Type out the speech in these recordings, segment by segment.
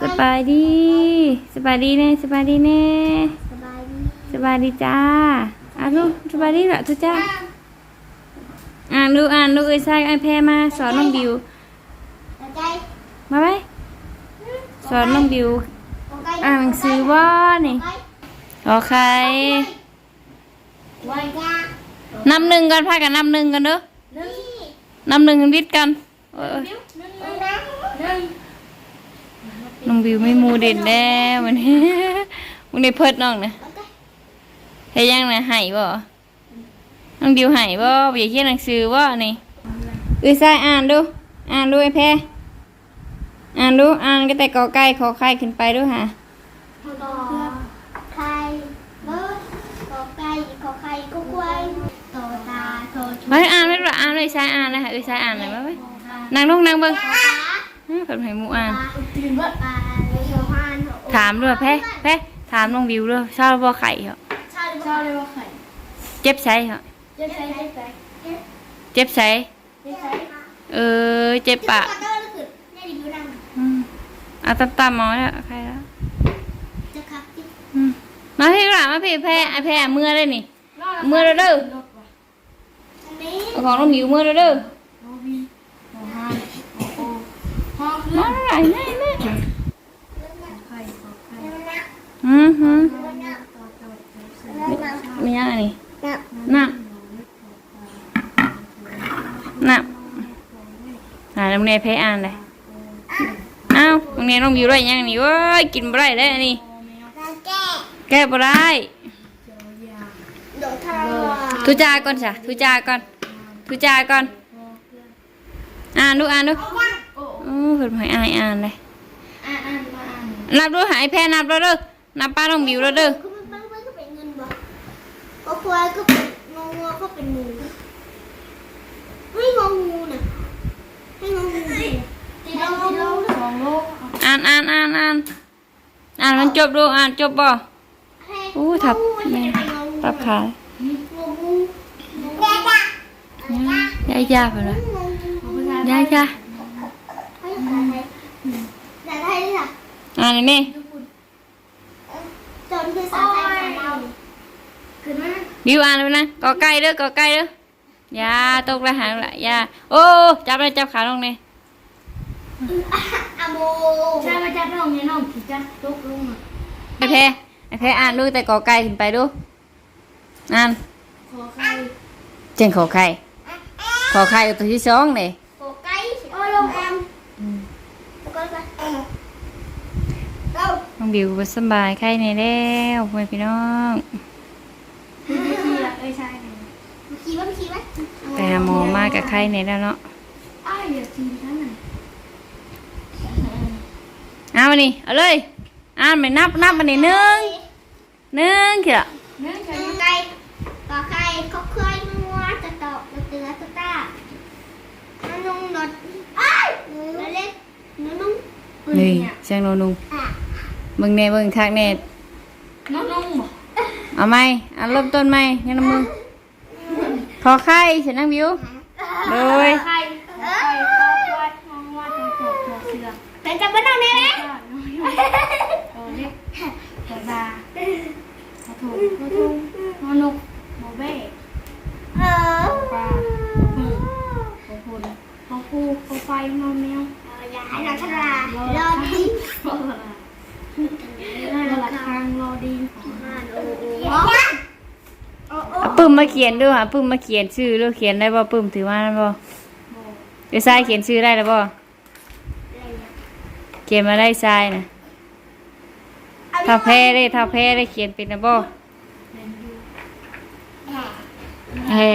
สบายดี สบายดีเน่สบายดีเน่สบายดีสบายดีจ้าอ่านลูกสบายดีเหรอทุกจ้าอ่านลูกอ่านลูกเอ้ยใส่ไอแพรมาสอนน้องบิวมาไหมสอนน้องบิวอ่านหนังสือว่านี่โอเคโอเคนับหนึ่งกันพากันนับหนึ่งกันเด้อนับหนึ่งกันวิทย์กันเออ นึ่งนะหนึ่งน้องบิวไม่มูเด่นแน่วันนี้วันนี้เพิดน้องนะโอเคเฮ้ยยังนะหายบ่น้องบิวหายบ่อย่าเขียนหนังสือบ่นี่เอ้ยใส่อ่านดู อ่านดูไอ้แพรอ่านดูอ่านก็แต่กอไก่ขอไข่ขึ้นไปดูฮะต่อไข่เบิร์ดขอไก่ขอไข่ก็ควายโตตาโตชุไปอ่านไม่รู้อ่านเลยใส่อ่านเลยค่ะเอ้ยใส่อ่านเลยบ่ไปนั่งลงนั่งเบิ่งตา เพิ่นให้หมู่อ่านตาตื่นเบิร์ดตาเลยโชว์ฮันถามด้วยแพรแพรถามน้องบิวด้วยชอบบ่ไข่เหรอชอบชอบเลยว่าไข่เจ็บใส่เหรอเจ๊ใส่เจ๊ใส่เจ๊เจ็บใส่ใส่เออเจ็บปะขอโทษคือเนี่ยรีวิวนั่งอืมเอาตำๆเอาแล้วใครแล้วจะครับที่อืมมาพี่กระมาพี่แพ้ไอแพ้เมื่อได้นี่เมื่อแล้วเด้ออันนี้เอาของน้องหมิวเมื่อแล้วเด้อ ห้องมาไหนแม่แม่ไข่ขอไข่อืมฮึมีอะไรนี่น้ำน้ำน้ำอ่าน้องเนยแพ้อ่านเลยอ้าวน้องเนยน้องหมิวได้ยังนี่เว้ยกินบ่ได้แล้นี่แก้แก้บ่ได้โดดทางทุจาก่อนจ้ะทุจาก่อนทุจาก่อนอ่านดูอ่านดู โอ้เพิ่นให้อ่านอ่านเลยอ่านอ่านมาอ่านนับดูหายแพ้นับแล้วเด้อนับป้าน้องหมิวแล้วเด้อคือมันมันมันก็เป็นเงินบ่ก็ควายก็เป็นงองัวก็เป็นหมูไม่งองูน่ะให้งองูตีโลตีโลสองโลอ่านอ่านอ่านอ่านอ่านมันจบดูอ่านจบบ่โอ้ทับแม่ทับขางูงูแก่จ้ะยายยาไปเลยงูงูยายยา ให้ใส่ใส่ได้ล่ะ อ่านนี่จนคือสาใจของเราคือมันบิวอ่านไปนะกอไก่เด้อกอไก่เด้อยาตกแล้วหางละยาโอ้จับเลยจับขาลงนี่อะโมใช่มาจับน้องเนี่ยน้องผีจับตกลงอะไอแพ้ไอแพ้อ่านดูแต่กอไก่ขึ้นไปดูอ่านขอใครเจงขอไข่ขอไข่ตัวที่สองนี่โกไก่โอ้ลงแอมแล้วก็ไปเรา น้ องบิวบ่สบายไข่ในแล้วพ่อแม่พี่น้องพี่พี่ละเอ้ยใช่เนี่ยขี่ว่าขี่ว่าไปหาหมอมากกับไข่ในแล้วเนาะอ้ายอย่าทีท่นน่ะเอามานี่เอาเลยอ่านไปนับนับมานี่หนึ่งหนึ่งเขียเนื่งจากไก่ต่อไก่เขาเคยงัวจะตอกจะเตือจะตานนุ่งนดอ้ายแล้วเล็กน้นุ่งนี่เสียงโนนุงอะ เบิ่งแน่เบิ่งคักแน่น้องน้องบอกเอาไหมอะเริ่มต้นไหมงั้นนะมึงขอไข่ฉันนั่งวิวโดยใครใครขอวัดน้องวัดน้องขอขอเสือแต่จะไม่ต้องได้ไหมน้องขอเล็กขอตาขอถูกขอทุ่งขอนกขอเบ้เออขอพลขอคูขอไฟขอแมวอย่าให้เราฉลาดร อดีรอละครังรอดีโอ้โอ้โอ้ปึ้มมาเขียนด้วยค่ะปึ้มมาเขียนชื่อด้วเขียนได้บ่ปึ้มถือว่านั่นบ่เดี๋ยวทรายเขียนชื่อได้แล้วบ่เขียนมาได้ทรายนะถ้าแพ้ได้ถ้าแพ้ได้เขียนเป็นนะบ่เฮ้ย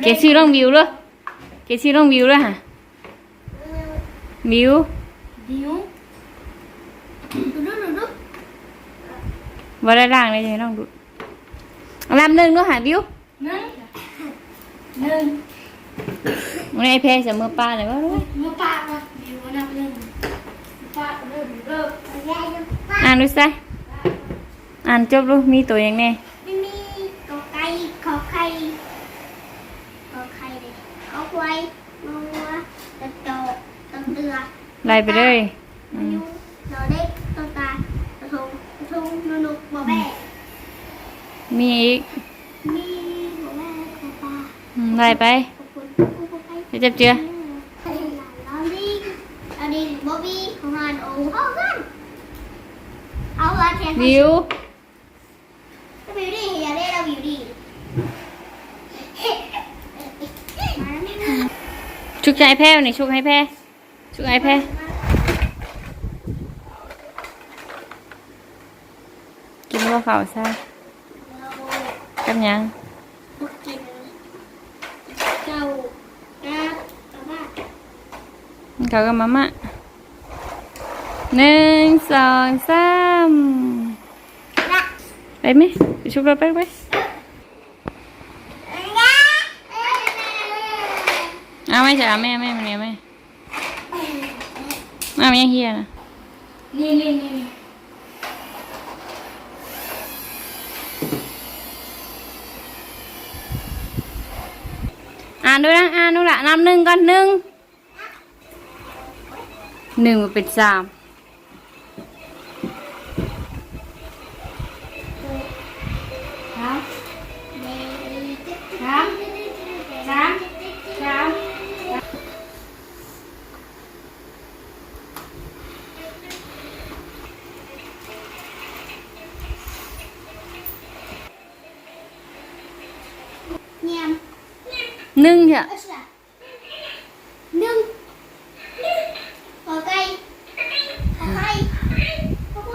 เขียนชื่อน้องวิวด้วยเขียนชื่อน้องวิวด้วยฮะวิวดิว ดูดูดูดู บ่ได้ล่างเลยใช่น้องดูเอาลำหนึ่งด้วยหาวิวหนึ่งหนึ่งมันไอแพ้เสมอป้าเลยว่ารู้มือปากนะดิวนับหนึ่งปากเริ่มเริ่มยายดูป้าอ่านดูซะอ่านจบดูมีตัวอย่างแน่ไม่มีกอไก่ขอไข่ขอไข่เลยขอควายงัวตะโตตะเตือไล่ไปเลยอายุนอเด็ก นนุกบ่แม่มีอีกมีบ่แม่ขอปลาอืมไล่ไปขอบคุณผู้ปกครองเดี๋ยวจับเจือลอลิงลอลิงบ๊อบบี้ของงานโอ้เอากันเอาละแทนวิวก็บิวดี้อย่าได้เราบิวดี้มาแล้วแม่ ชุกให้แพ้นี่ชุกให้แพ้ ชุกให้แพ้กิน ว่าเขาวซะกับหยังเรากินเจ้ากับกระบะเขากับมาม่าหนึ่งสองสามรักไปไหมไปชุบรถไปไปเอาไหม่จ้ะแม่แม่มาเนี่ยแม่เอาไม่ยังเฮียนะนี่นี่นี่ ด้วยนะอ่านดูละนับหนึ่งก่อนหนึ่งหนึ่งมันเป็นสาม หนึ่งเถอะเออใช่หนึ่งขอไก่ขอไข่ขอค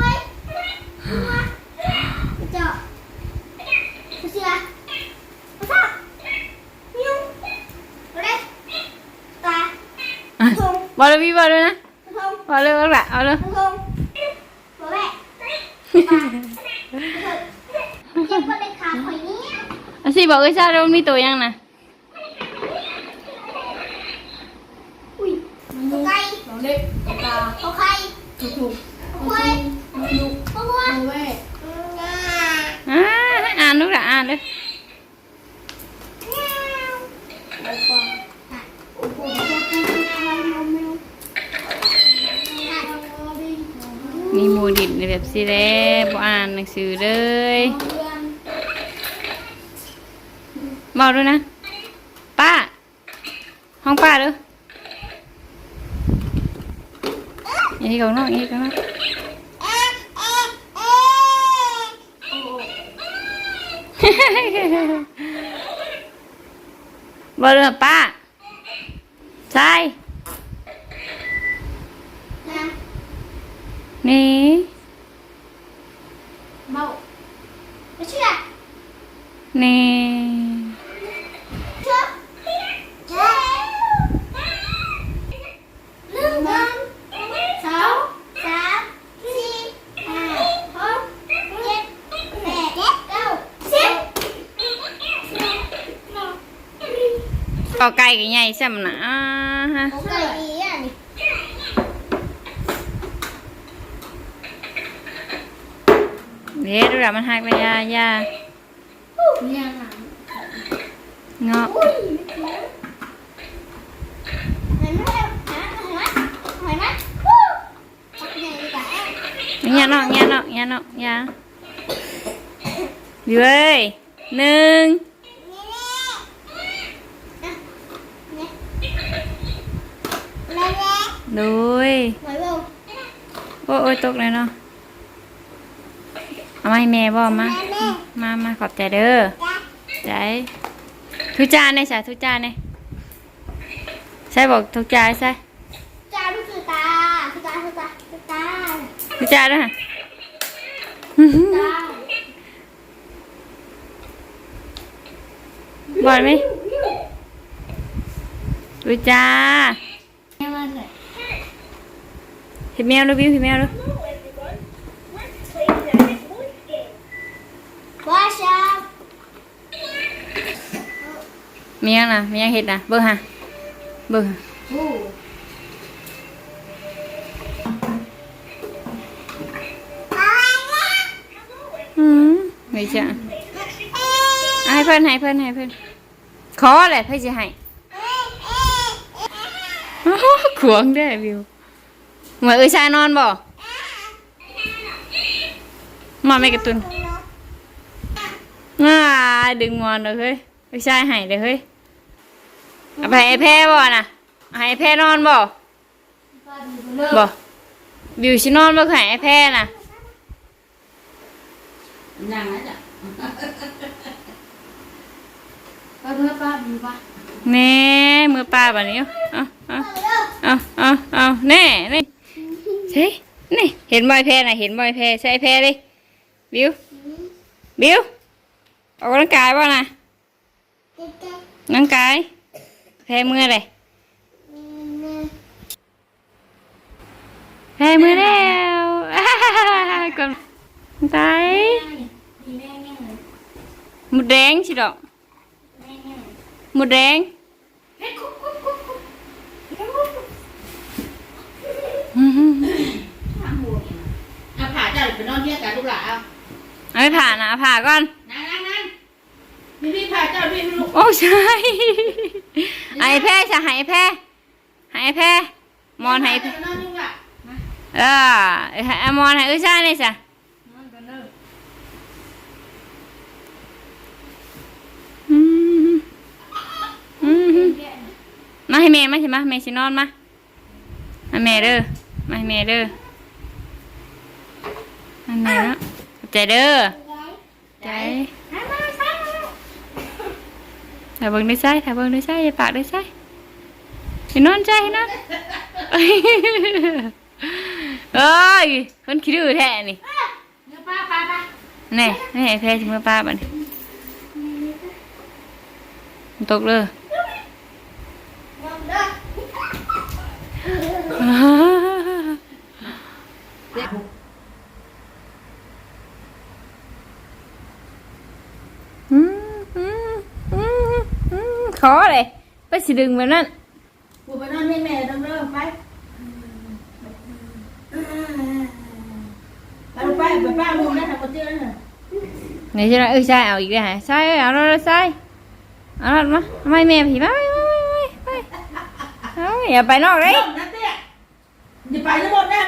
มีหมูดิบในแบบสิแล้บ่อ่านหนังสือเลยบอกด้วยนะ ป้า ห้องป้าเด้ออย่างนี้ของน้องอย่างนี้ของน้องบอกเลยป้า ใช่นี่เมา ไม่เชื่อ นี่ เชื่อเชื่อหนึ่งสองสามสี่ห้าหกเจ็ดแปดเก้าสิบ ก็ไก่กับใหญ่ซ้ำนะอ่าฮะโอเคดีอะนี่เดี๋ยวดูละมันหักเลยยายาเนี่ยหนังเงาะอุ้ยเห็นไหมเห็นไหมเห็นไหมวู้ปักใหญ่ดีกว่าเงี้ยเนาะเงี้ยเนาะเงี้ยเนาะยาอยู่เอ้ยหนึ่ง แม่แม่ ดูยไหวเปล่าโอ้โอ้ยตกเลยเนาะเอามาให้แม่บ่มาแม่แม่มามาขอบใจเด้อจ้าใจทุจานเนี่ยใช่ทุจานเนี่ยใช่บอกทุจานใช่จ้าลูกคือตาคือตาคือตาคือตาทุจานด้วยฮะตาบอลไหมทุจาเนี่ยมันเลย เห็นแมวดูวิวเห็นแมวดูว่าชามียังนะมียังเห็ดนะเบิ่ง ฮะเบิ่งฮะโอ้อืมไม่ใช่อะให้เพิ่นให้เพิ่นให้เพิ่นขอแหละเพื่อจะให้ขวงได้อวิวเหมือนเอ้ยชายนอนบ่มาไม่กระตุนอ่าดึงมอนเลยเฮ้ยไม่ใช่ให้เลยเฮ้ยเอาไปให้ไอ้แพ้บ่น่ะเอาให้ไอ้แพ้นอนบ่ป้าดูเลิกบ่บิวชินอนบ่ให้ไอ้แพ้น่ะนั่งนะจ๊ะป้าเพื่อป้าดูป้าแน่มือป้าบัดนี้เอาเอาเอาเอาเอาแน่นี่ ใช่นี่เห็นบ่ไอ้แพ้น่ะเห็นบ่ไอ้แพ้ใช่แพ้ดิบิวบิวออกกำลังกายบ่น่ะร่างกาย แพ้มือเลยแพ้มือแล้วอ้ากดตายดีแม่แม่เลยหมุดแดงสิดอกแม่แม่หมุดแดง เฮ้ยคุกคุกคุกคุก อื้อหือ เอาผ่าเจ้า ไปนอนเที่ยงกันลูกหลานเอาเอาไปผ่านะผ่าก่อน นั่งนั่งนั่งพี่พี่ผ่าเจ้าพี่ลูกโอ้ใช่ไอ้แพ้จะหายแพ้หายแพ้มอนหายแพ้นอนลูกหลานเออไอ้มอนหายเอ้ยใช่นี่จ้ะนอนกันเลิกอืมอืมแก่มาให้แม่มาใช่ไหมแม่สินอนมามาแม่เด้อมาให้แม่เด้อ มาแม่เนาะขอบใจเด้อใจถ่ายเบิ่งได้ใช่ถ่ายเบิ่งได้ใช่อย่าปากได้ใช่ให้นอนใจให้นอนเอ้ยคนคิดดูแท้นี่เนื้อป้าป้าป้านี่นี่ให้แพ้ชิมอป้าบัดนี้มันตกเลยมองเด้อ อืมอืมอืมอืม ขอเลยไปสิดึงแบบนั้นกูไปนอนให้แม่ต้องเริ่มไปไปลูกไปไปป้าลูกนะทำคนเตี้ยนะไหนจะเอ้ยใช่เอาอีกแล้วฮะใช่เอ้ยเอาแล้วใช่เอาแล้วมาทำไมแม่ผีมาไปไปไปไปเอาอย่าไปนอกเลยลงนะเตี้ยอย่าไปทั้งหมดนะ